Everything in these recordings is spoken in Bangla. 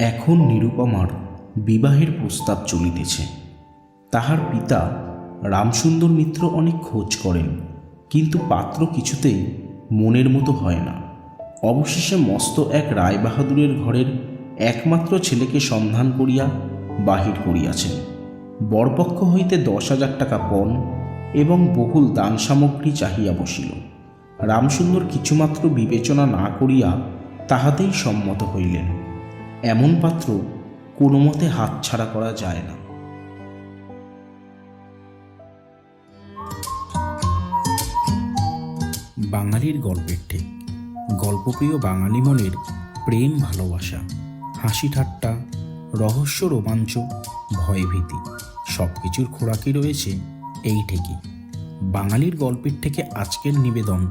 এখন নিরুপমার বিবাহের প্রস্তাব চলিতেছে। তাহার পিতা রামসুন্দর মিত্র অনেক খোঁজ করেন, কিন্তু পাত্র কিছুতেই মনের মতো হয় না। অবশেষে মস্ত এক রায়বাহাদুরের ঘরের একমাত্র ছেলেকে সন্ধান করিয়া বাহির করিয়াছেন। বরপক্ষ হইতে দশ হাজার টাকা পণ এবং বহুল দান সামগ্রী চাহিয়া বসিল। রামসুন্দর কিছুমাত্র বিবেচনা না করিয়া তাহাতেই সম্মত হইলেন। এমন পাত্র কোনো মতে হাতছাড়া করা যায় না। বাঙালির গল্পের ঠিক। গল্পপ্রিয় বাঙালি মনের প্রেম ভালোবাসা, হাসি ঠাট্টা, রহস্য রোমাঞ্চ ভয়ভীতি সব কিছুর খোরাকি রয়েছে এই ঠিকই বাঙালির গল্পের থেকে আজকের নিবেদন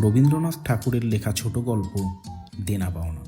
রবীন্দ্রনাথ ঠাকুরের লেখা ছোট গল্প, দেনা পাওনা।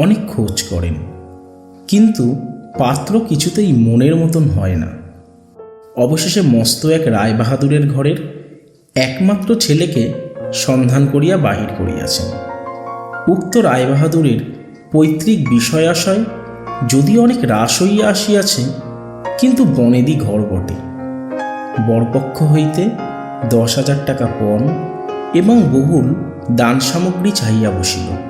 অনেক খোঁজ করেন। কিন্তু পাত্র কিছুতেই মনের মতন হয় না। অবশেষে মস্ত এক রায়বাহাদুরের ঘরের একমাত্র ছেলেকে সন্ধান করিয়া বাহির করিয়াছেন। উক্ত রায়বাহাদুরের পৈতৃক বিষয়াশয় যদিও অনেক হ্রাস হইয়া আসিয়াছে, কিন্তু বনেদি ঘর বটে। বরপক্ষ হইতে দশ হাজার টাকা পণ এবং বহুল দান সামগ্রী চাহিয়া বসিল।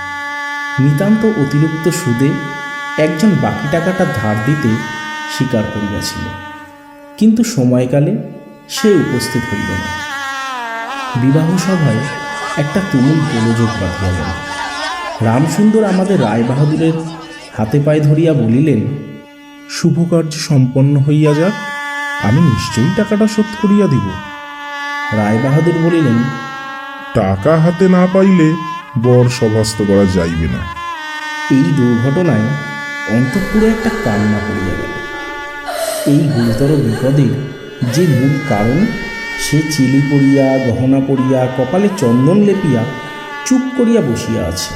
নিতান্ত অতিরিক্ত সুদে একজন বাকি টাকাটা ধার দিতে স্বীকার করিয়াছিল। কিন্তু সময়কালে সে উপস্থিত হইল না। বিবাহ সভায় একটা তুমুল গোলযোগ বাঁধিয়া গেল। রামসুন্দর আমাদের রায়বাহাদুরের হাতে পায়ে ধরিয়া বলিলেন শুভ কার্য সম্পন্ন হইয়া যাক, আমি নিশ্চয়ই টাকাটা শোধ করিয়া দিব। রায়বাহাদুর বলিলেন, টাকা হাতে না পাইলে বর সভাস্ত করা যাইবে না। এই দুর্ঘটনায় অন্তঃপুরে একটা কান্না পড়িয়া গেল। এই গুরুতর বিপদের যে মূল কারণ, সে চিলি পড়িয়া, গহনা পড়িয়া, কপালে চন্দন লেপিয়া, চুপ করিয়া বসিয়া আছে।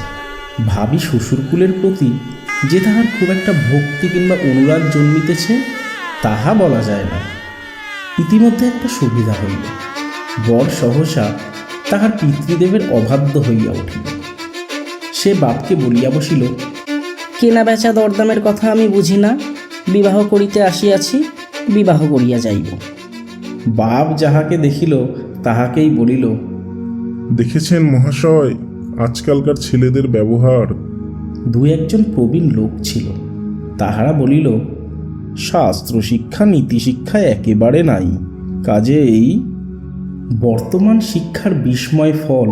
ভাবি শ্বশুরকুলের প্রতি যে তাহার খুব একটা ভক্তি কিংবা অনুরাগ জন্মিতেছে, তাহা বলা যায় না। ইতিমধ্যে একটা সুবিধা হইল। বর সহসা তাহার পিতৃদেবের অবাধ্য হইয়া উঠিল। সে বাপকে বলিয়া বসিল কেনা বেচা দরদামের কথা আমি বুঝি না। বিবাহ করিতে আসিয়াছি বিবাহ করিয়া যাইব। বাপ যাহাকে দেখিল তাহাকেই বলিল দেখেছেন মহাশয় আজকালকার ছেলেদের ব্যবহার। দু একজন প্রবীণ লোক ছিল। তাহারা বলিল শাস্ত্র শিক্ষা নীতি শিক্ষা একেবারে নাই। কাজে এই বর্তমান শিক্ষার বিস্ময় ফল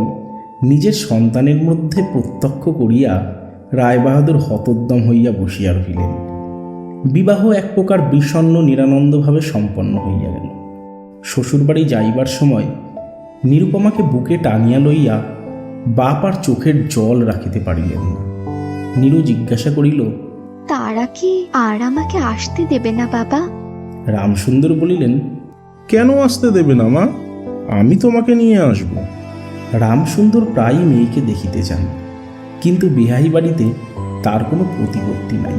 নিজের সন্তানের মধ্যে প্রত্যক্ষ করিয়া রায়বাহাদুর হতোদ্যম হইয়া বসিয়া রহিলেন। বিবাহ এক প্রকার বিষণ্ন নিরানন্দভাবে সম্পন্ন হইয়া গেল। শ্বশুরবাড়ি যাইবার সময় নিরুপমাকে বুকে টানিয়া লইয়া বাপ আর চোখের জল রাখিতে পারিলেন না। নীরু জিজ্ঞাসা করিল তারা কি আর আমাকে আসতে দেবে না বাবা? রামসুন্দর বলিলেন কেন আসতে দেবে না মা? আমি তোমাকে নিয়ে আসব। রামসুন্দর প্রায়ই মেয়েকে দেখিতে যান, কিন্তু বিহারী বাড়িতে তার কোনো প্রতিপত্তি নাই।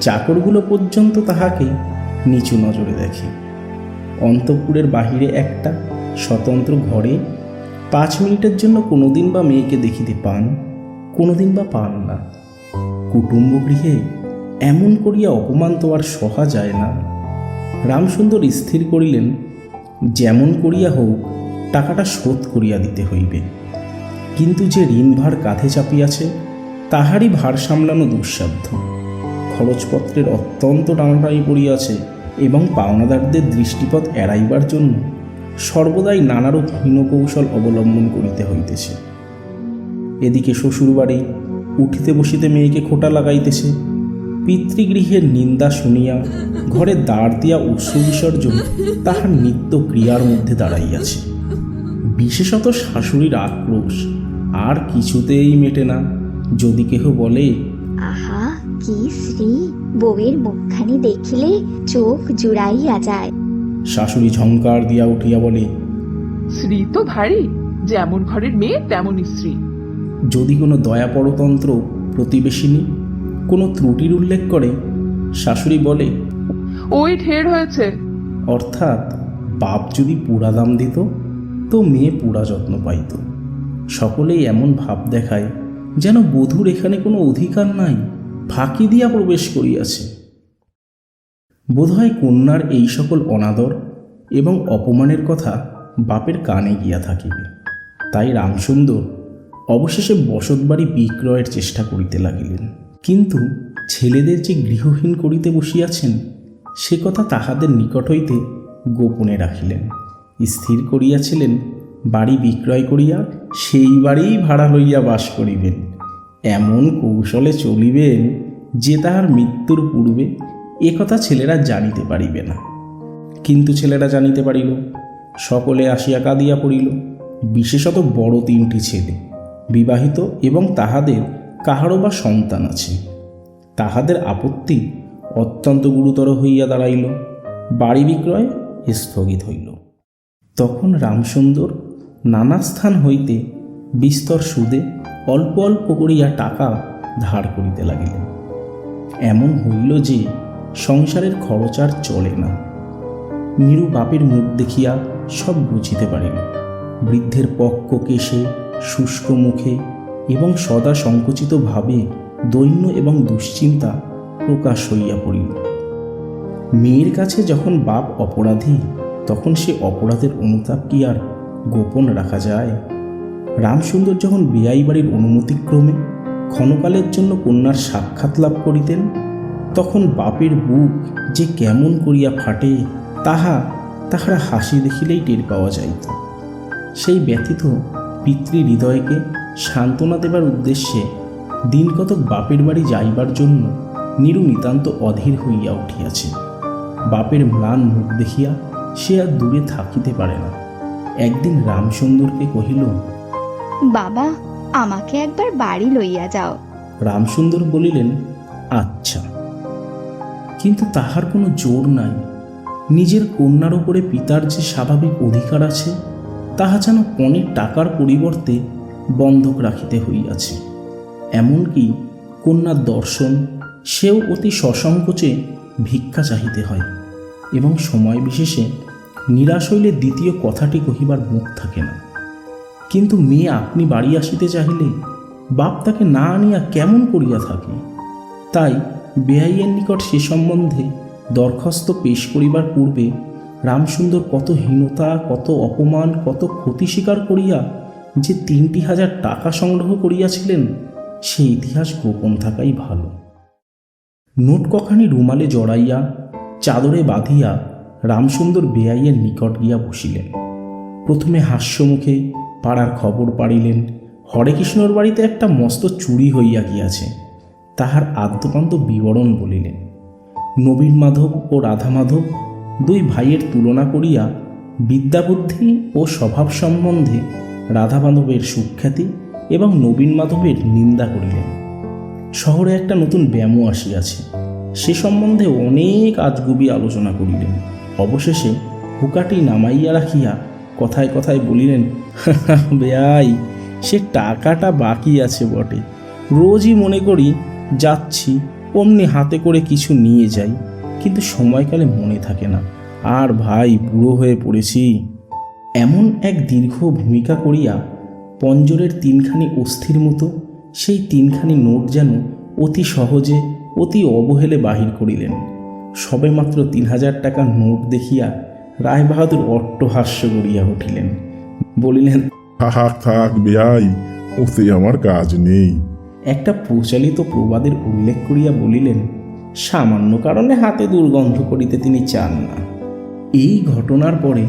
চাকরগুলো পর্যন্ত তাহাকে নিচু নজরে দেখে। অন্তঃপুরের বাহিরে একটা স্বতন্ত্র ঘরে পাঁচ মিনিটের জন্য কোনোদিন বা মেয়েকে দেখিতে পান, কোনোদিন বা পান না। কুটুম্ব গৃহে এমন করিয়া অপমান তো আর সহা যায় না। রামসুন্দর স্থির করিলেন যেমন করিয়া হোক, টাকাটা শোধ করিয়া দিতে হইবে। কিন্তু যে ঋণভার কাঁধে চাপিয়াছে, তাহারই ভার সামলানো দুঃসাধ্য। খরচপত্রের অত্যন্ত টানাটানি পড়িয়াছে এবং পাওনাদারদের দৃষ্টিপথ এড়াইবার জন্য সর্বদাই নানারূপ হীনকৌশল অবলম্বন করিতে হইতেছে। এদিকে শ্বশুরবাড়ি উঠিতে বসিতে মেয়েকে খোটা লাগাইতেছে, পিতৃগৃহের নিন্দা শুনিয়া ঘরে দাঁড় দিয়া উৎস বিসর্জন তাহার নিত্য ক্রিয়ার মধ্যে দাঁড়াইয়াছে। বিশেষত শাশুড়ির আক্রোশ আর কিছুতেই মেটে না। যদি কেহ বলে আহা কি শ্রী বউয়ের মুখখানি দেখিলে চোখ জুড়াইয়া যায়। শাশুড়ি ঝংকার দিয়া উঠিয়া বলে শ্রী তো ভারী যেমন ঘরের মেয়ে তেমনই স্ত্রী। যদি কোনো দয়াপরতন্ত্র প্রতিবেশিনী কোনো ত্রুটির উল্লেখ করে শাশুড়ি বলে ওই ঢের হয়েছে। অর্থাৎ বাপ যদি পুরা দাম দিত, তো মেয়ে পুরা যত্ন পাইত। সকলেই এমন ভাব দেখায় যেন বধূর এখানে কোনো অধিকার নাই, ফাঁকি দিয়া প্রবেশ করিয়াছে। বোধহয় কন্যার এই সকল অনাদর এবং অপমানের কথা বাপের কানে গিয়া থাকিবে। তাই রামসুন্দর অবশেষে বসতবাড়ি বিক্রয়ের চেষ্টা করিতে লাগিলেন। কিন্তু ছেলেদের যে গৃহহীন করিতে বসিয়াছেন সে কথা তাহাদের নিকট হইতে গোপনে রাখিলেন। স্থির করিয়াছিলেন, বাড়ি বিক্রয় করিয়া সেই বাড়িই ভাড়া লইয়া বাস করিবেন। এমন কৌশলে চলিবেন যে তাহার মৃত্যুর পূর্বে এ কথা ছেলেরা জানিতে পারিবে না। কিন্তু ছেলেরা জানিতে পারিল, সকলে আসিয়া কাঁদিয়া পড়িল। বিশেষত বড় তিনটি ছেলে, বিবাহিত এবং তাহাদের কাহারও বা সন্তান আছে। তাহাদের আপত্তি অত্যন্ত গুরুতর হইয়া দাঁড়াইল। বাড়ি বিক্রয় স্থগিত হইল। তখন রামসুন্দর নানা স্থান হইতে বিস্তর সুদে অল্প অল্প করিয়া টাকা ধার করিতে লাগিলেন। এমন হইল যে সংসারের খরচ আর চলে না। নিরু বাপের মুখ দেখিয়া সব বুঝিতে পারিল। বৃদ্ধের পক্ক কেশে, শুষ্ক মুখে এবং সদা সংকুচিত ভাবে দৈন্য এবং দুশ্চিন্তা প্রকাশ হইয়া পড়িল। মেয়ের কাছে যখন বাপ অপরাধী, তখন সে অপরাধের অনুতাপ কি আর গোপন রাখা যায়? রামসুন্দর যখন বেয়াই বাড়ির অনুমতিক্রমে ক্ষণকালের জন্য কন্যার সাক্ষাৎ লাভ করিতেন, তখন বাপের বুক যে কেমন করিয়া ফাটে, তাহা তাহারা হাসি দেখিলেই টের পাওয়া যাইত। সেই ব্যথিত পিতৃ হৃদয়কে সান্ত্বনা দেবার উদ্দেশ্যে দিন কতক বাপের বাড়ি যাইবার জন্য নিরু নিতান্ত অধীর হইয়া উঠিয়াছে। বাপের ম্লান মুখ দেখিয়া সে আর দূরে থাকিতে পারে না। একদিন রামসুন্দরকে কহিল বাবা আমাকে একবার বাড়ি লইয়া যাও। রামসুন্দর বলিলেন আচ্ছা। কিন্তু তাহার কোনো জোর নাই। নিজের কন্যার ওপরে পিতার যে স্বাভাবিক অধিকার আছে তাহা যেন পণের টাকার পরিবর্তে বন্ধক রাখিতে হইয়াছে। এমনকি কন্যার দর্শন, সেও অতি সসংকোচে ভিক্ষা চাহিতে হয় এবং সময় বিশেষে নিরাশ হইলে দ্বিতীয় কথাটি কহিবার মুখ থাকে না। কিন্তু মেয়ে আপনি বাড়ি আসিতে চাহিলে বাপ তাকে না আনিয়া কেমন করিয়া থাকে? তাই বেআইয়ের নিকট সে সম্বন্ধে দরখাস্ত পেশ করিবার পূর্বে রামসুন্দর কত হীনতা, কত অপমান, কত ক্ষতি স্বীকার করিয়া যে তিনটি হাজার টাকা সংগ্রহ করিয়াছিলেন সে ইতিহাস গোপন থাকাই ভালো। নোট কখানি রুমালে জড়াইয়া, চাদরে বাঁধিয়া, রামসুন্দর বেআইয়ের নিকট গিয়া বসিলেন। প্রথমে হাস্যমুখে পাড়ার খবর পাড়িলেন, হরেকৃষ্ণর বাড়িতে একটা মস্ত চুরি হইয়া গিয়াছে, তাহার আদ্যপান্ত বিবরণ বলিলেন। নবীন মাধব ও রাধা মাধব দুই ভাইয়ের তুলনা করিয়া বিদ্যাবুদ্ধি ও স্বভাব সম্বন্ধে রাধা মাধবের সুখ্যাতি এবং নবীন মাধবের নিন্দা করিলেন। শহরে একটা নতুন ব্যায়ামও আসিয়াছে। সে সম্বন্ধে অনেক আজগুবি আলোচনা করিলেন। অবশেষে হুকাটি নামাইয়া রাখিয়া কথায় কথায় বলিলেন, বেয়াই, সে টাকাটা বাকি আছে বটে। রোজই মনে করি যাচ্ছি, অমনি হাতে করে কিছু নিয়ে যাই। কিন্তু সময়কালে মনে থাকে না। আর ভাই, বুড়ো হয়ে পড়েছি। এমন এক দীর্ঘ ভূমিকা করিয়া পঞ্জরের তিনখানি অস্থির মতো সেই তিনখানি নোট যেন অতি সহজে অতি অবহেলে বাহির করিলেন। সবেমাত্র তিন হাজার টাকার নোট দেখিয়া রায়বাহাদুর অট্টহাস্য করিয়া উঠিলেন। বলিলেন থাক থাক বেয়াই ওতে আমার কাজ নেই। একটা প্রচলিত প্রবাদের উল্লেখ করিয়া বলিলেন সামান্য কারণে হাতে দুর্গন্ধ করিতে তিনি চান না। এই ঘটনার পরে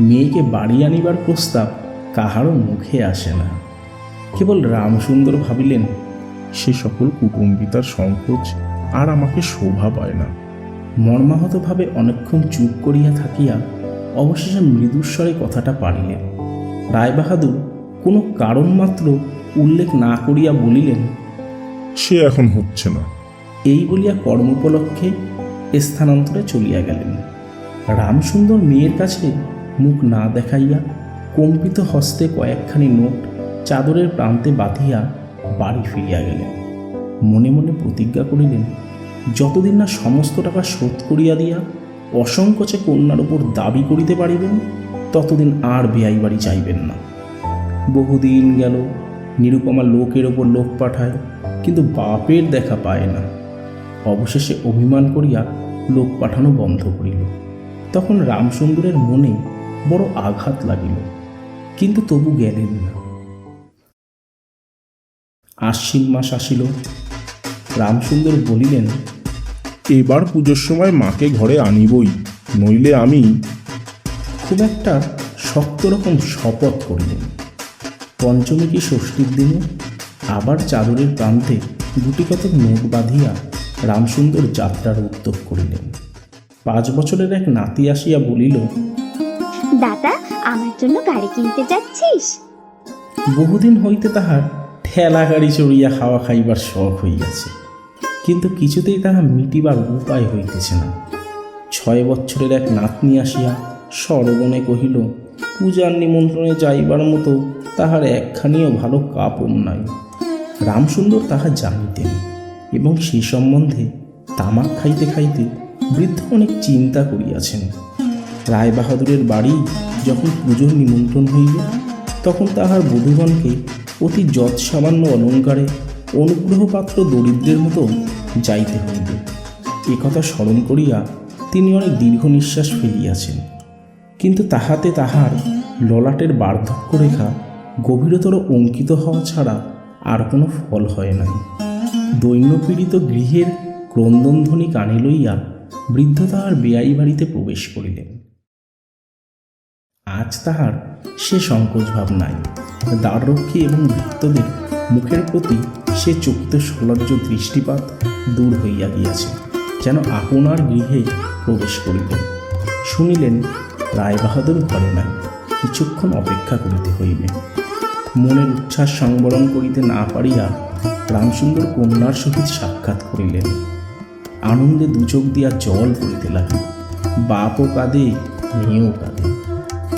মেয়েকে বাড়ি আনিবার প্রস্তাব কাহারও মুখে আসে না। কেবল রামসুন্দর ভাবিলেন সে সকল কুটুম্বিতার সংকোচ আর আমাকে শোভা পায় না। মর্মাহতভাবে অনেকক্ষণ চুপ করিয়া থাকিয়া অবশেষে মৃদুস্বরে কথাটা পারিলেন রায়বাহাদুর কোনো কারণ মাত্র উল্লেখ না করিয়া বলিলেন সে এখন হচ্ছে না। এই বলিয়া কর্মোপলক্ষে স্থানান্তরে চলিয়া গেলেন। রামসুন্দর মেয়ের কাছে মুখ না দেখাইয়া কম্পিত হস্তে কয়েকখানি নোট চাদরের প্রান্তে বাঁধিয়া বাড়ি ফিরিয়া গেলেন। মনে মনে প্রতিজ্ঞা করিলেন, যতদিন না সমস্ত টাকা শোধ করিয়া দিয়া অসংকোচে কন্যার উপর দাবি করিতে পারিবেন, ততদিন আর বেয়াই বাড়ি চাইবেন না। বহুদিন গেল, নিরুপমা লোকের ওপর লোক পাঠায়, কিন্তু বাপের দেখা পায় না। অবশেষে অভিমান করিয়া লোক পাঠানো বন্ধ করিল। তখন রামসুন্দরের মনে বড় আঘাত লাগিল। কিন্তু তবু গেলেন না। আশ্বিন মাস আসিল। রামসুন্দর বলিলেন এবার পুজোর সময় মাকে ঘরে আনিবই নইলে আমি খুব একটা শক্ত রকম শপথ করিলেন। পঞ্চমী কি ষষ্ঠীর দিনে আবার চাদরের প্রান্তে দুটি কতক নোট বাঁধিয়া রামসুন্দর যাত্রার উদ্যোগ করিলেন। পাঁচ বছরের এক নাতি আসিয়া বলিল দাদা আমার জন্য গাড়ি কিনতে যাচ্ছিস? বহুদিন হইতে তাহার ঠেলা গাড়ি চড়িয়া হাওয়া খাইবার শখ হইয়াছে। কিন্তু কিছুতেই তাহা মিটিবার উপায় হইতেছে না। ছয় বছরের এক নাতনি আসিয়া সরবনে কহিল, পূজার নিমন্ত্রণে যাইবার মতো তাহার একখানিও ভালো কাপড় নাই। রামসুন্দর তাহা জানিতেন এবং সে সম্বন্ধে তামাক খাইতে খাইতে বৃদ্ধ অনেক চিন্তা করিয়াছেন। রায়বাহাদুরের বাড়ি যখন পুজোর নিমন্ত্রণ হইবে তখন তাহার বধূগণকে অতি যৎ সামান্য অলঙ্কারে অনুগ্রহপাত্র দরিদ্রের মতো যাইতে হইবে। একথা স্মরণ করিয়া তিনি অনেক দীর্ঘ নিঃশ্বাস ফেলিয়াছেন। কিন্তু তাহাতে তাহার ললাটের বার্ধক্য রেখা গভীরতর অঙ্কিত হওয়া ছাড়া আর কোনো ফল হয় নাই। দৈন্যপীড়িত গৃহের ক্রন্দনধ্বনি কানে লইয়া বৃদ্ধ তাহার বেয়াই বাড়িতে প্রবেশ করিলেন। আজ তাহার সে সংকোচ ভাব নাই। দ্বাররক্ষী এবং ভৃত্যদের মুখের প্রতি সে চকিত সলজ্জ দৃষ্টিপাত দূর হইয়া গিয়াছে, যেন আপনার গৃহে প্রবেশ করিলেন শুনিলেন, রায়বাহাদুর ঘরে নাই, কিছুক্ষণ অপেক্ষা করিতে হইবে। মনের উচ্ছ্বাস সংবরণ করিতে না পারিয়া রামসুন্দর কন্যার সহিত সাক্ষাৎ করিলেন। আনন্দে দুচোখ দিয়া জল পড়িতে লাগিল। বাপও কাঁদে মেয়েও কাঁদে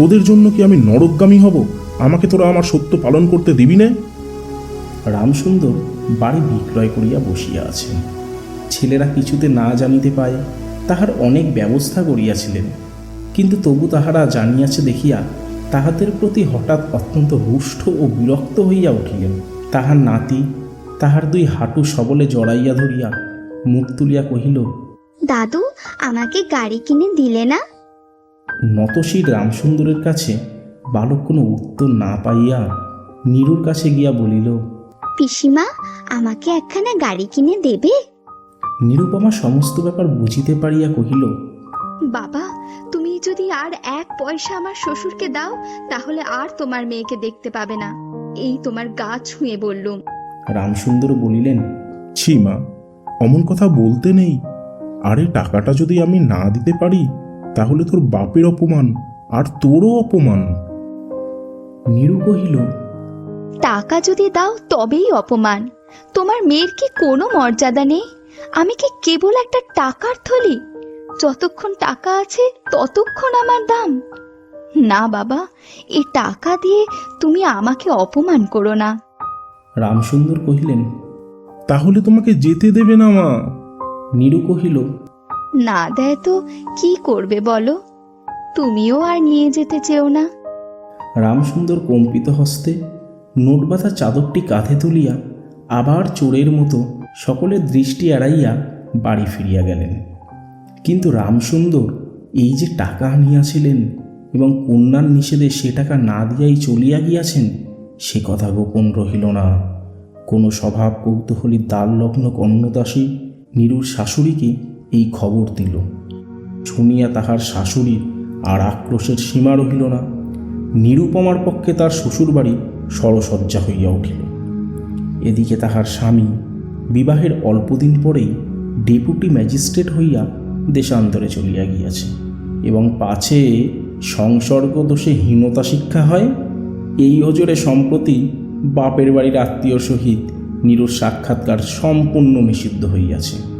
তোদের জন্য কি আমি নরকগামী হব? আমাকে তোরা আমার সত্য পালন করতে দিবি না? রামসুন্দর বাড়ি বিক্রয় করিয়া বসিয়া আছেন। ছেলেরা কিছুতে না জানিতে পায় তাহার অনেক ব্যবস্থা করিয়াছিলেন। কিন্তু তবু তাহারা জানিয়াছে দেখিয়া তাহাদের প্রতি হঠাৎ অত্যন্ত রুষ্ট ও বিরক্ত হইয়া উঠিলেন। তাহার নাতি তাহার দুই হাঁটু সবলে জড়াইয়া ধরিয়া মুখ তুলিয়া কহিল দাদু আমাকে গাড়ি কিনে দিলে না? নতশীর রামসুন্দরের কাছে বালক কোনো উত্তর না পাইয়া নীরুর কাছে গিয়া বলিল পিসিমা আমাকে একখানা গাড়ি কিনে দেবে? নিরুপমা সমস্ত ব্যাপার বুঝিতে পারিয়া কহিল বাবা তুমি যদি আর এক পয়সা আমার শ্বশুরকে দাও তাহলে আর তোমার মেয়েকে দেখতে পাবে না। এই তোমার গা ছুঁয়ে বললুম। রামসুন্দর বলিলেন ছি মা অমন কথা বলতে নেই। আরে টাকাটা যদি আমি না দিতে পারি তাহলে তোর বাপের অপমান আর তোরও অপমান। নীরু কহিল টাকা যদি দাও তবেই অপমান। তোমার মেয়ের কি কোনো মর্যাদা নেই? আমি কি কেবল একটা টাকার থলি? যতক্ষণ টাকা আছে ততক্ষণ আমার দাম। না বাবা এই টাকা দিয়ে তুমি আমাকে অপমান করো না। রামসুন্দর কহিলেন তাহলে তোমাকে যেতে দেবে না মা। নীরু কহিল না দেয় তো, কি করবে বলো? তুমিও আর নিয়ে যেতে চেও না। রামসুন্দর কম্পিত হস্তে নোটবাঁধা চাদরটি কাঁধে তুলিয়া আবার চোরের মতো সকলের দৃষ্টি এড়াইয়া বাড়ি ফিরিয়া গেলেন। কিন্তু রামসুন্দর এই যে টাকা আনিয়াছিলেন এবং কন্যার নিষেধে সে টাকা না দিয়াই চলিয়া গিয়াছেন, সে কথা গোপন রহিল না। কোনো স্বভাব কৌতূহলী দ্বারলগ্ন কর্ণদাসী, নীরুর শাশুড়িকে এই খবর দিল। শুনিয়া তাহার শাশুড়ির আর আক্রোশের সীমা রহিল না। নিরুপমার পক্ষে তার শ্বশুরবাড়ি সরসজ্জা হইয়া উঠিল। এদিকে তাহার স্বামী বিবাহের অল্পদিন পরেই ডেপুটি ম্যাজিস্ট্রেট হইয়া দেশান্তরে চলিয়া গিয়াছে এবং পাছে সংসর্গ দোষে হীনতা শিক্ষা হয়, এই ওজরে সম্প্রতি বাপের বাড়ির আত্মীয় সহিত নিরুর সাক্ষাৎকার সম্পূর্ণ নিষিদ্ধ হইয়াছে।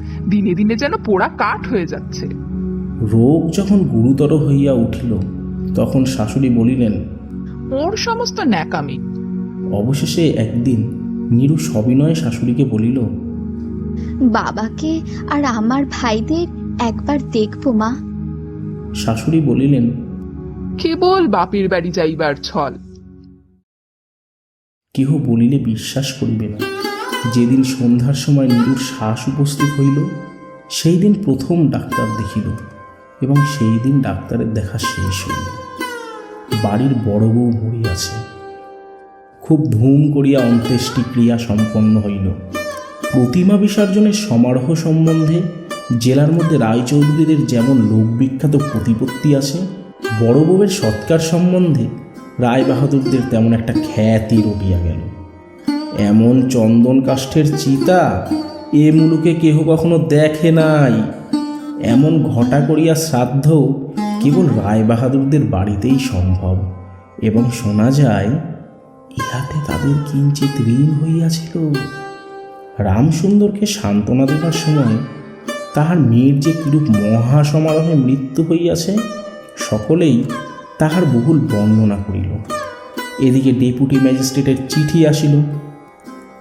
দিনে দিনে যেন পোড়া কাঠ হয়ে যাচ্ছে। রোগ যখন গুরুতর হইয়া উঠিল তখন শাশুড়ি বলিলেন ওর সমস্ত ন্যাকামি। অবশেষে একদিন নীরু সবিনয়ে শাশুড়িকে বলিল বাবাকে আর আমার ভাইদের একবার দেখব মা। শাশুড়ি বলিলেন কেবল বাপের বাড়ি যাইবার ছল। কেহ বলিলে বিশ্বাস করিবে না। যেদিন সন্ধ্যার সময় নীরুর শ্বাস উপস্থিত হইল, সেই দিন প্রথম ডাক্তার দেখিল এবং সেই দিন ডাক্তারের দেখা শেষ হইল। বাড়ির বড় বউ মরিয়াছে। খুব ধুম করিয়া অন্ত্যেষ্টি ক্রিয়া সম্পন্ন হইল। প্রতিমা বিসর্জনের সমারোহ সম্বন্ধে জেলার মধ্যে রায়চৌধুরীদের যেমন লোকবিখ্যাত প্রতিপত্তি আছে, বড় বউয়ের সৎকার সম্বন্ধে রায় বাহাদুরদের তেমন একটা খ্যাতি রটিয়া গেল। এমন চন্দন কাষ্ঠের চিতা এ মুলুকে কেহ কখনো দেখে নাই। এমন ঘটা করিয়া শ্রাদ্ধ কেবল রায় বাহাদুরদের বাড়িতেই সম্ভব। এবং শোনা যায়, ইহাতে তাদের কিঞ্চিত ঋণ হইয়াছিল। রামসুন্দরকে সান্ত্বনা দেবার সময় তাহার মেয়ের যে কিরূপ মহা সমারোহে মৃত্যু হইয়াছে, সকলেই তাহার বহুল বর্ণনা করিল। এদিকে ডেপুটি ম্যাজিস্ট্রেটের চিঠি আসিল।